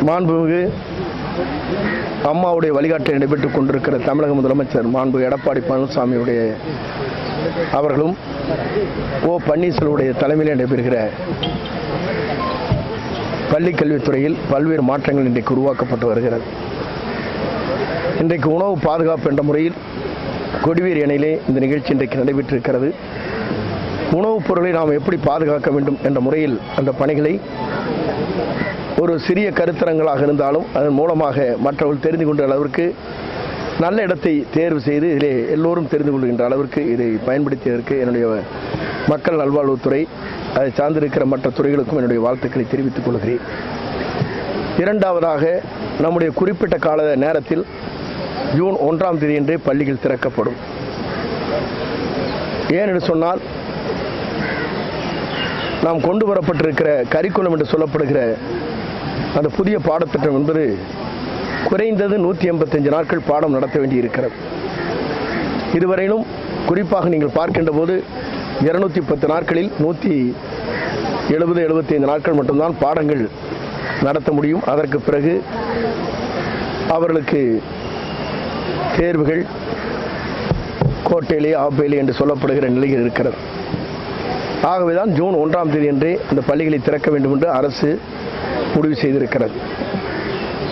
மாண்புமிகு அம்மாவுடைய வழிகாட்டை நடைபெற்றுக் கொண்டிருக்கிற தமிழக முதலமைச்சர் மாண்பு எடப்பாடி பழனிசாமியுடைய அவர்களும் ஓ பன்னீர்செல்வருடைய தலைமையில் நடைபெறுகிற பள்ளிக் கல்வித்துறையில் பல்வேறு மாற்றங்கள் இன்றைக்கு உருவாக்கப்பட்டு வருகிறது. இன்றைக்கு உணவு பாதுகாப்பு என்ற முறையில் கொடிவேரி அணையிலே இந்த நிகழ்ச்சி இன்றைக்கு நடைபெற்றிருக்கிறது. உணவுப் பொருளை நாம் எப்படி பாதுகாக்க வேண்டும் என்ற முறையில் அந்த பணிகளை ஒரு சிறிய கருத்தரங்களாக இருந்தாலும் அதன் மூலமாக மற்றவர்கள் தெரிந்து கொண்ட அளவிற்கு நல்ல இடத்தை தேர்வு செய்து இதிலே எல்லோரும் தெரிந்து கொள்கின்ற அளவிற்கு இதை பயன்படுத்தியதற்கு என்னுடைய மக்கள் நல்வாழ்வுத்துறை அதை சார்ந்திருக்கிற மற்ற துறைகளுக்கும் என்னுடைய வாழ்த்துக்களை தெரிவித்துக் கொள்கிறேன். இரண்டாவதாக நம்முடைய குறிப்பிட்ட கால நேரத்தில் ஜூன் ஒன்றாம் தேதியன்றே பள்ளிகள் திறக்கப்படும். ஏனென்று சொன்னால் நாம் கொண்டு வரப்பட்டிருக்கிற கரிக்குலம் என்று சொல்லப்படுகிற அந்த புதிய பாடத்திட்டம் என்பது குறைந்தது நூற்றி எண்பத்தஞ்சு நாட்கள் பாடம் நடத்த வேண்டி இருக்கிறது இதுவரையிலும் குறிப்பாக நீங்கள் பார்க்கின்ற போது இருநூத்தி பத்து நாட்களில் நூற்றி எழுபது எழுபத்தைந்து நாட்கள் மட்டும்தான் பாடங்கள் நடத்த முடியும். அதற்கு பிறகு அவர்களுக்கு தேர்வுகள் கோட்டையிலே ஆப்பேலே என்று சொல்லப்படுகிற நிலையில் இருக்கிறது. ஆகவேதான் ஜூன் ஒன்றாம் தேதி அன்றே அந்த பள்ளிகளை திறக்க வேண்டும் என்று அரசு முடிவு செய்திருக்கிறது.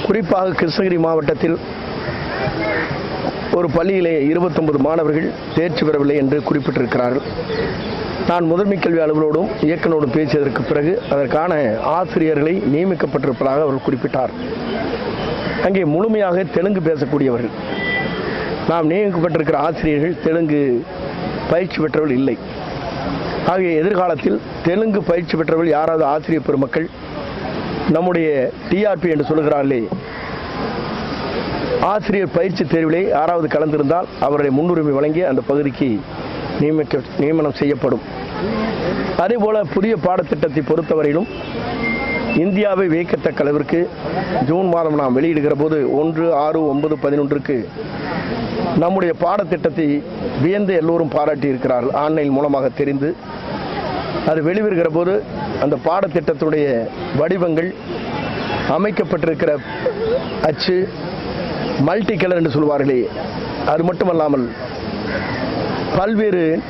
குறிப்பாக கிருஷ்ணகிரி மாவட்டத்தில் ஒரு பள்ளியிலே 29 மாணவர்கள் தேர்ச்சி பெறவில்லை என்று குறிப்பிட்டிருக்கிறார்கள். நான் முதன்மை கல்வி அலுவலோடும் இயக்குநரோடும் பேசியதற்கு பிறகு அதற்கான ஆசிரியர்களை நியமிக்கப்பட்டிருப்பதாக அவர் குறிப்பிட்டார். அங்கே முழுமையாக தெலுங்கு பேசக்கூடியவர்கள். நாம் நியமிக்கப்பட்டிருக்கிற ஆசிரியர்கள் தெலுங்கு பயிற்சி பெற்றவர்கள் இல்லை. ஆகிய எதிர்காலத்தில் தெலுங்கு பயிற்சி பெற்றவர்கள் யாராவது ஆசிரியர் பெருமக்கள் நம்முடைய டிஆர்பி என்று சொல்லுகிறார்களே ஆசிரியர் பயிற்சி தேர்விலே யாராவது கலந்திருந்தால் அவருடைய முன்னுரிமை வழங்கி அந்த பகுதிக்கு நியமிக்க நியமனம் செய்யப்படும். அதேபோல புதிய பாடத்திட்டத்தை பொறுத்தவரையிலும் இந்தியாவை வியக்கத்தக்க அளவிற்கு ஜூன் மாதம் நாம் வெளியிடுகிற போது ஒன்று ஆறு ஒன்பது பதினொன்றுக்கு நம்முடைய பாடத்திட்டத்தை வியந்து எல்லோரும் பாராட்டி இருக்கிறார்கள் ஆன்லைன் மூலமாக தெரிந்து அது வெளிவருகிற போது அந்த பாடத்திட்டத்துடைய வடிவங்கள் அமைக்கப்பட்டிருக்கிற அச்சு மல்டி கலர் என்று சொல்வார்களே அது மட்டுமல்லாமல் பல்வேறு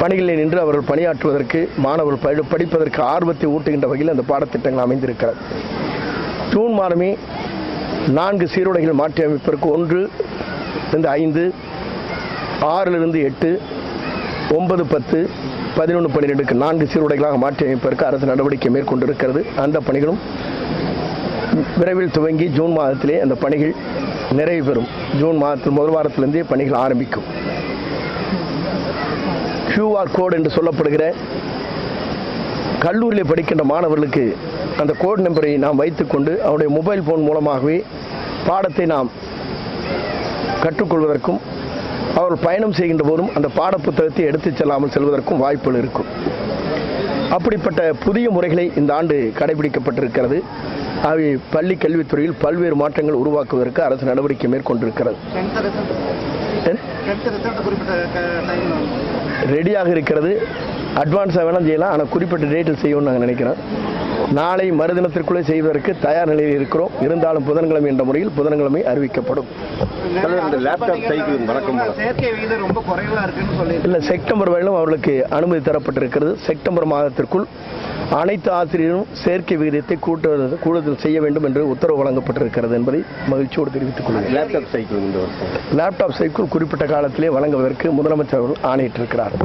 பணிகளில் நின்று அவர்கள் பணியாற்றுவதற்கு மாணவர்கள் படி- படிப்பதற்கு ஆர்வத்தை ஊட்டுகின்ற வகையில் அந்த பாடத்திட்டங்கள் அமைந்திருக்கிறது. ஜூன் மாதமே நான்கு சீருடைகள் மாற்றி அமைப்பதற்கு ஒன்று இருந்து ஐந்து ஆறிலிருந்து எட்டு ஒன்பது பத்து பதினொன்று பன்னிரெண்டுக்கு நான்கு சீருடைகளாக மாற்றி அமைப்பதற்கு அரசு நடவடிக்கை மேற்கொண்டிருக்கிறது. அந்த பணிகளும் விரைவில் துவங்கி ஜூன் மாதத்திலே அந்த பணிகள் நிறைவு பெறும் ஜூன் மாதத்தில் முதல் வாரத்திலிருந்தே பணிகள் ஆரம்பிக்கும். கியூஆர் கோட் என்று சொல்லப்படுகிற கல்லூரியில் படிக்கின்ற மாணவர்களுக்கு அந்த கோட் நம்பரை நாம் வைத்துக்கொண்டு அவருடைய மொபைல் ஃபோன் மூலமாகவே பாடத்தை நாம் கற்றுக்கொள்வதற்கும் அவர்கள் பயணம் செய்கின்ற போதும் அந்த பாடப்புத்தகத்தை எடுத்துச் செல்லாமல் செல்வதற்கும் வாய்ப்புகள் இருக்கும். அப்படிப்பட்ட புதிய முறைகளை இந்த ஆண்டு கடைபிடிக்கப்பட்டிருக்கிறது. அவை பள்ளி கல்வித்துறையில் பல்வேறு மாற்றங்கள் உருவாக்குவதற்கு அரசு நடவடிக்கை மேற்கொண்டிருக்கிறது. ரெடியாக இருக்கிறது. அட்வான்ஸாக வேணால் செய்யலாம். ஆனால் குறிப்பிட்ட டேட்டில் செய்யணும்னு நாங்கள் நினைக்கிறோம். நாளை மறுதினத்திற்குள்ளே செய்வதற்கு தயார் நிலையில் இருக்கிறோம். இருந்தாலும் புதன்கிழமை என்ற முறையில் புதன்கிழமை அறிவிக்கப்படும். இல்லை செப்டம்பர் வரையிலும் அவர்களுக்கு அனுமதி தரப்பட்டிருக்கிறது. செப்டம்பர் மாதத்திற்குள் அனைத்து ஆசிரியரும் சேர்க்கை விகிதத்தை கூட்டுவது கூடுதல் செய்ய வேண்டும் என்று உத்தரவு வழங்கப்பட்டிருக்கிறது என்பதை மகிழ்ச்சியோடு தெரிவித்துக் கொள்கிறேன். லேப்டாப் சைக்கிள் இந்த வருஷம் லேப்டாப் சைக்கிள் குறிப்பிட்ட காலத்திலே வழங்குவதற்கு முதலமைச்சர் அவர்கள் ஆணையிட்டிருக்கிறார்.